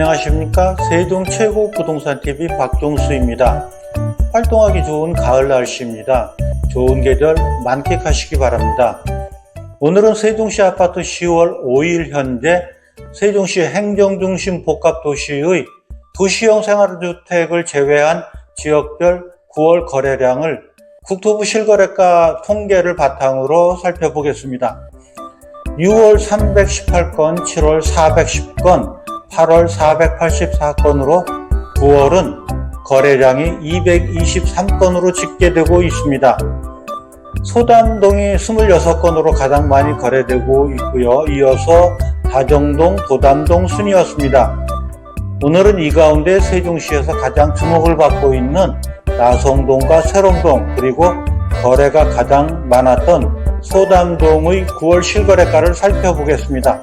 안녕하십니까 세종 최고 부동산 TV 박종수입니다. 활동하기 좋은 가을 날씨입니다. 좋은 계절 만끽하시기 바랍니다. 오늘은 세종시 아파트 10월 5일 현재 세종시 행정중심 복합도시의 도시형 생활주택을 제외한 지역별 9월 거래량을 국토부 실거래가 통계를 바탕으로 살펴보겠습니다. 6월 318건, 7월 410건, 8월 484건으로 9월은 거래량이 223건으로 집계되고 있습니다. 소담동이 26건으로 가장 많이 거래되고 있고요. 이어서 다정동, 도담동 순이었습니다. 오늘은 이 가운데 세종시에서 가장 주목을 받고 있는 나성동과 세롱동 그리고 거래가 가장 많았던 소담동의 9월 실거래가를 살펴보겠습니다.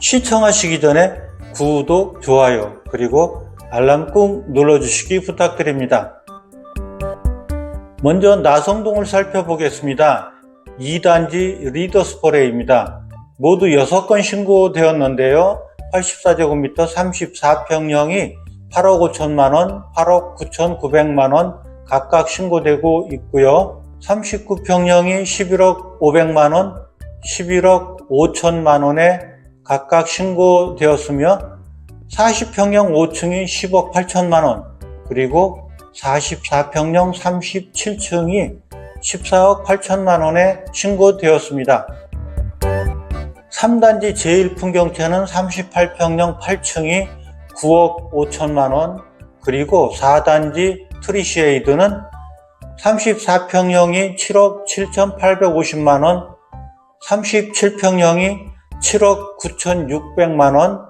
시청하시기 전에 구독, 좋아요, 그리고 알람 꾹 눌러주시기 부탁드립니다. 먼저 나성동을 살펴보겠습니다. 2단지 리더스 포레입니다. 모두 6건 신고되었는데요. 84제곱미터 34평형이 8억 5천만원, 8억 9천9백만원 각각 신고되고 있고요. 39평형이 11억 5백만원, 11억 5천만원에 각각 신고되었으며 40평형 5층이 10억 8천만 원, 그리고 44평형 37층이 14억 8천만 원에 신고되었습니다. 3단지 제1풍경채는 38평형 8층이 9억 5천만 원, 그리고 4단지 트리시에이드는 34평형이 7억 7,850만 원, 37평형이 7억 9,600만 원,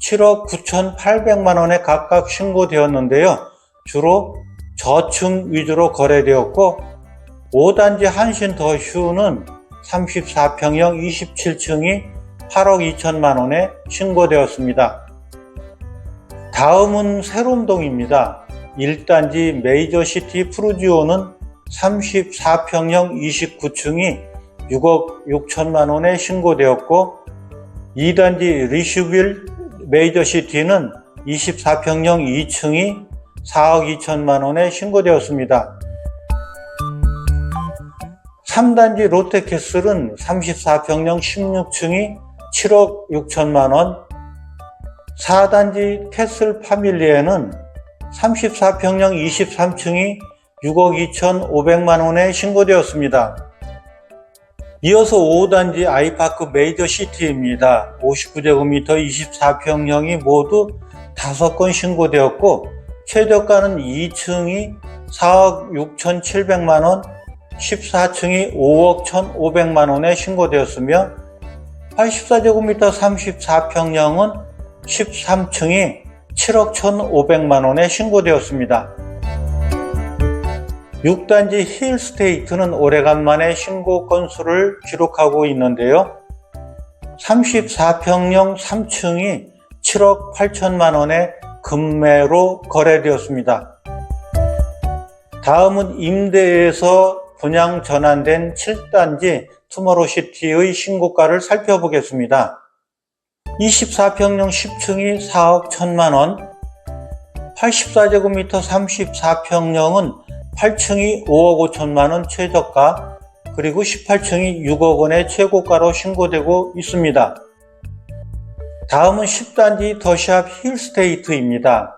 7억 9,800만 원에 각각 신고되었는데요. 주로 저층 위주로 거래되었고, 5단지 한신 더 휴는 34평형 27층이 8억 2천만 원에 신고되었습니다. 다음은 세롬동입니다. 1단지 메이저시티 프루지오는 34평형 29층이 6억 6천만 원에 신고되었고 2단지 리슈빌 메이저시티는 24평형 2층이 4억 2천만 원에 신고되었습니다. 3단지 롯데캐슬은 34평형 16층이 7억 6천만 원, 4단지 캐슬 파밀리에는 34평형 23층이 6억 2천 5백만 원에 신고되었습니다. 이어서 5단지 아이파크 메이저 시티입니다. 59제곱미터 24평형이 모두 5건 신고되었고 최저가는 2층이 4억 6천7백만 원, 14층이 5억 1,500만 원에 신고되었으며 84제곱미터 34평형은 13층이 7억 1,500만 원에 신고되었습니다. 6단지 힐스테이트는 오래간만에 신고 건수를 기록하고 있는데요. 34평형 3층이 7억 8천만 원에 금매로 거래되었습니다. 다음은 임대에서 분양 전환된 7단지 투모로시티의 신고가를 살펴보겠습니다. 24평형 10층이 4억 1천만 원, 84제곱미터 34평형은 8층이 5억 5천만 원 최저가, 그리고 18층이 6억 원의 최고가로 신고되고 있습니다. 다음은 10단지 더샵 힐스테이트입니다.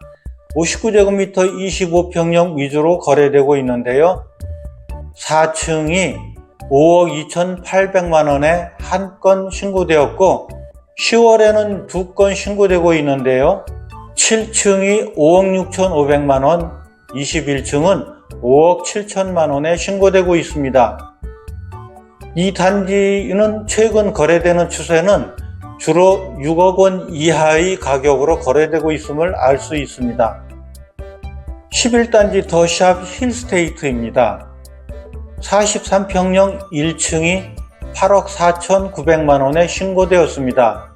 59제곱미터 25평형 위주로 거래되고 있는데요. 4층이 5억 2,800만 원에 한 건 신고되었고 10월에는 두 건 신고되고 있는데요. 7층이 5억 6,500만 원, 21층은 5억 7천만 원에 신고되고 있습니다. 이 단지는 최근 거래되는 추세는 주로 6억 원 이하의 가격으로 거래되고 있음을 알 수 있습니다. 11단지 더샵 힐스테이트입니다. 43평형 1층이 8억 4,900만 원에 신고되었습니다.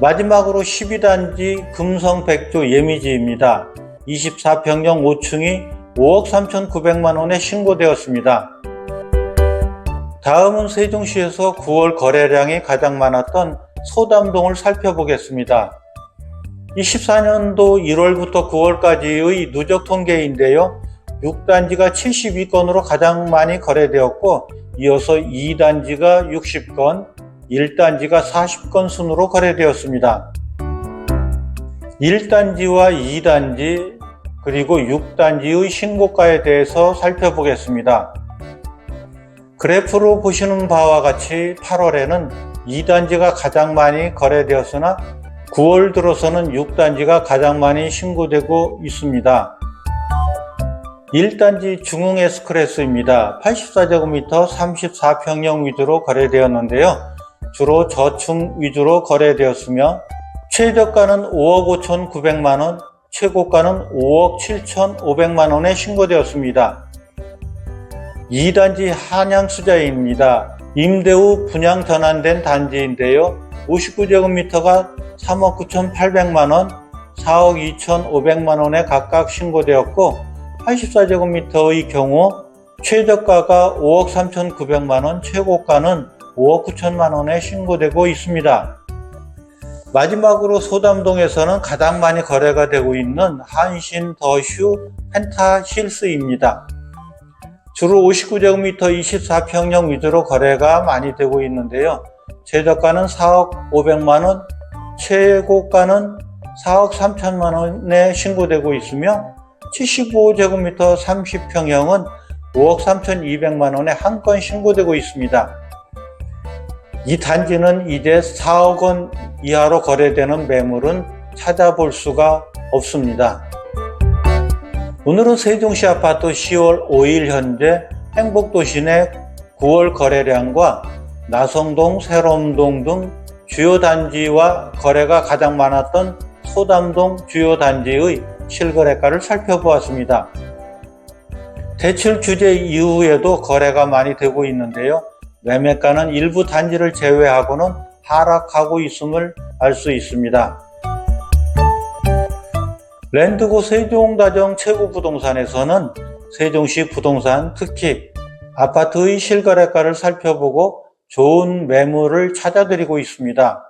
마지막으로 12단지 금성 백조 예미지입니다. 24평형 5층이 5억 3,900만 원에 신고되었습니다. 다음은 세종시에서 9월 거래량이 가장 많았던 소담동을 살펴보겠습니다. 24년도 1월부터 9월까지의 누적 통계인데요. 6단지가 72건으로 가장 많이 거래되었고 이어서 2단지가 60건, 1단지가 40건 순으로 거래되었습니다. 1단지와 2단지 그리고 6단지의 신고가에 대해서 살펴보겠습니다. 그래프로 보시는 바와 같이 8월에는 2단지가 가장 많이 거래되었으나 9월 들어서는 6단지가 가장 많이 신고되고 있습니다. 1단지 중흥 S클래스입니다. 84제곱미터 34평형 위주로 거래되었는데요. 주로 저층 위주로 거래되었으며 최저가는 5억 5,900만원, 최고가는 5억 7,500만 원에 신고되었습니다. 2단지 한양수자입니다. 임대 후 분양 전환된 단지인데요. 59제곱미터가 3억 9,800만 원, 4억 2,500만 원에 각각 신고되었고 84제곱미터의 경우 최저가가 5억 3,900만 원, 최고가는 5억 9천만 원에 신고되고 있습니다. 마지막으로 소담동에서는 가장 많이 거래가 되고 있는 한신 더슈 펜타실스입니다. 주로 59제곱미터 24평형 위주로 거래가 많이 되고 있는데요. 최저가는 4억 500만원, 최고가는 4억 3천만원에 신고되고 있으며 75제곱미터 30평형은 5억 3,200만원에 한 건 신고되고 있습니다. 이 단지는 이제 4억 원 이하로 거래되는 매물은 찾아볼 수가 없습니다. 오늘은 세종시 아파트 10월 5일 현재 행복도시 내 9월 거래량과 나성동, 새롬동 등 주요 단지와 거래가 가장 많았던 소담동 주요 단지의 실거래가를 살펴보았습니다. 대출 규제 이후에도 거래가 많이 되고 있는데요. 매매가는 일부 단지를 제외하고는 하락하고 있음을 알 수 있습니다. 랜드고 세종다정 최고 부동산에서는 세종시 부동산 특히 아파트의 실거래가를 살펴보고 좋은 매물을 찾아드리고 있습니다.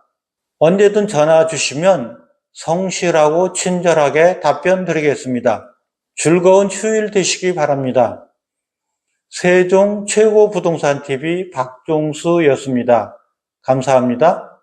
언제든 전화 주시면 성실하고 친절하게 답변 드리겠습니다. 즐거운 휴일 되시기 바랍니다. 세종 최고 부동산 TV 박종수였습니다. 감사합니다.